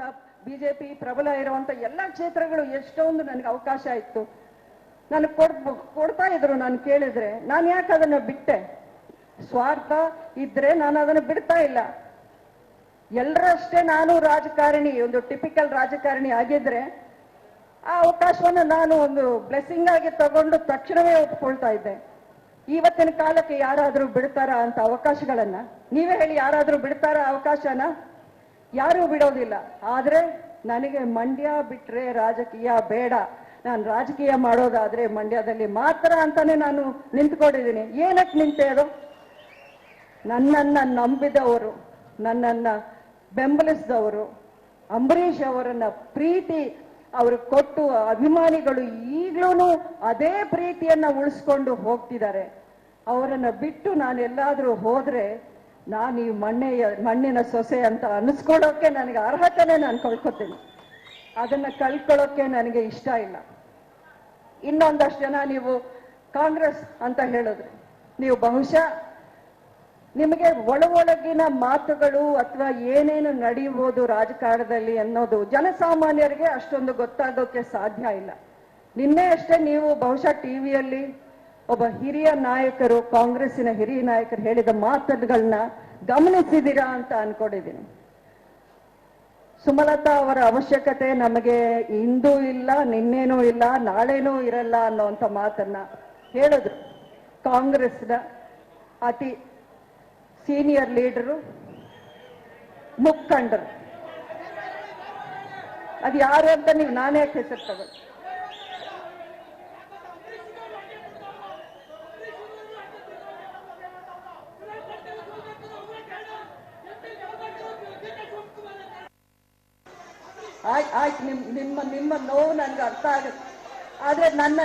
ಇರುವಂತ ಬಿಜೆಪಿ ಪ್ರಬಲ ಇರುವಂತ ಎಲ್ಲಾ ಕ್ಷೇತ್ರಗಳು ಎಷ್ಟೊಂದು ನನಗೆ ಅವಕಾಶ ಇತ್ತು. ನನಗೆ ಕೊಡ್, ಕೊಡ್ತಾ ಇದ್ರು ನಾನು ಕೇಳಿದ್ರೆ, ನಾನು ಯಾಕೆ ಅದನ್ನ ಬಿಟ್ಟೆ? ಸ್ವಾರ್ಥ ಇದ್ರೆ ನಾನು ಅದನ್ನ ಬಿಡ್ತಾ ಇಲ್ಲ. ಎಲ್ಲರಷ್ಟೇ ನಾನು ರಾಜಕಾರಣಿ, ಒಂದು ಟಿಪಿಕಲ್ ರಾಜಕಾರಣಿ ಆಗಿದ್ರೆ, ಆ ಅವಕಾಶವನ್ನು ನಾನು ಒಂದು ಬ್ಲೆಸ್ಸಿಂಗ್ ಆಗಿ ತಗೊಂಡು ತಕ್ಷಣವೇ ಒಪ್ಕೊಳ್ತಾ ಇದ್ದೆ. ಇವತ್ತಿನ ಕಾಲಕ್ಕೆ ಯಾರಾದ್ರೂ ಬಿಡ್ತಾರ ಅಂತ ಅವಕಾಶಗಳನ್ನ? ನೀವೇ ಹೇಳಿ ಯಾರಾದ್ರೂ ಬಿಡ್ತಾರ ಅವಕಾಶನ? ಯಾರೂ ಬಿಡೋದಿಲ್ಲ. ಆದ್ರೆ ನನಗೆ ಮಂಡ್ಯ ಬಿಟ್ರೆ ರಾಜಕೀಯ ಬೇಡ. ನಾನು ರಾಜಕೀಯ ಮಾಡೋದಾದ್ರೆ ಮಂಡ್ಯದಲ್ಲಿ ಮಾತ್ರ ಅಂತಾನೆ ನಾನು ನಿಂತ್ಕೊಂಡಿದ್ದೀನಿ. ಏನಕ್ಕೆ ನಿಂತೆ ಅದು? ನನ್ನನ್ನ ನಂಬಿದವರು, ನನ್ನನ್ನ ಬೆಂಬಲಿಸಿದವರು, ಅಂಬರೀಷ್ ಅವರನ್ನ ಪ್ರೀತಿ ಅವರು ಕೊಟ್ಟು ಅಭಿಮಾನಿಗಳು ಈಗಲೂ ಅದೇ ಪ್ರೀತಿಯನ್ನ ಉಳಿಸ್ಕೊಂಡು ಹೋಗ್ತಿದ್ದಾರೆ. ಅವರನ್ನ ಬಿಟ್ಟು ನಾನು ಎಲ್ಲಾದ್ರೂ ಹೋದ್ರೆ ನಾನು ಈ ಮಣ್ಣೆಯ, ಮಣ್ಣಿನ ಸೊಸೆ ಅಂತ ಅನಿಸ್ಕೊಳ್ಳೋಕೆ ನನಗೆ ಅರ್ಹತೆನೆ ನಾನು ಕಳ್ಕೊತೀನಿ. ಅದನ್ನ ಕಳ್ಕೊಳ್ಳೋಕೆ ನನಗೆ ಇಷ್ಟ ಇಲ್ಲ. ಇನ್ನೊಂದಷ್ಟು ಜನ ನೀವು ಕಾಂಗ್ರೆಸ್ ಅಂತ ಹೇಳಿದ್ರಿ, ನೀವು ಬಹುಶಃ ನಿಮಗೆ ಒಳ ಒಳಗಿನ ಮಾತುಗಳು ಅಥವಾ ಏನೇನು ನಡೆಯುವುದು ರಾಜಕಾರಣದಲ್ಲಿ ಅನ್ನೋದು ಜನಸಾಮಾನ್ಯರಿಗೆ ಅಷ್ಟೊಂದು ಗೊತ್ತಾಗೋಕೆ ಸಾಧ್ಯ ಇಲ್ಲ. ನಿನ್ನೆ ಅಷ್ಟೇ ನೀವು ಬಹುಶಃ ಟಿವಿಯಲ್ಲಿ ಒಬ್ಬ ಹಿರಿಯ ನಾಯಕರು, ಕಾಂಗ್ರೆಸ್ಸಿನ ಹಿರಿಯ ನಾಯಕರು ಹೇಳಿದ ಮಾತುಗಳನ್ನ ಗಮನಿಸಿದೀರಾ ಅಂತ ಅನ್ಕೊಂಡಿದ್ದೀನಿ. ಸುಮಲತಾ ಅವರ ಅವಶ್ಯಕತೆ ನಮಗೆ ಇಂದು ಇಲ್ಲ, ನಿನ್ನೇನೂ ಇಲ್ಲ, ನಾಳೆನೂ ಇರಲ್ಲ ಅನ್ನೋಂಥ ಮಾತನ್ನ ಹೇಳಿದ್ರು. ಕಾಂಗ್ರೆಸ್ನ ಅತಿ ಸೀನಿಯರ್ ಲೀಡರು, ಮುಖಂಡರು. ಅದು ಯಾರು ಅಂತ ನೀವು ನಾನೇ ಹೆಸರು ಆಯ್ತು ಆಯ್ತು. ನಿಮ್ ನಿಮ್ಮ ನಿಮ್ಮ ನೋವು ನನ್ಗೆ ಅರ್ಥ ಆಗುತ್ತೆ. ಆದ್ರೆ ನನ್ನ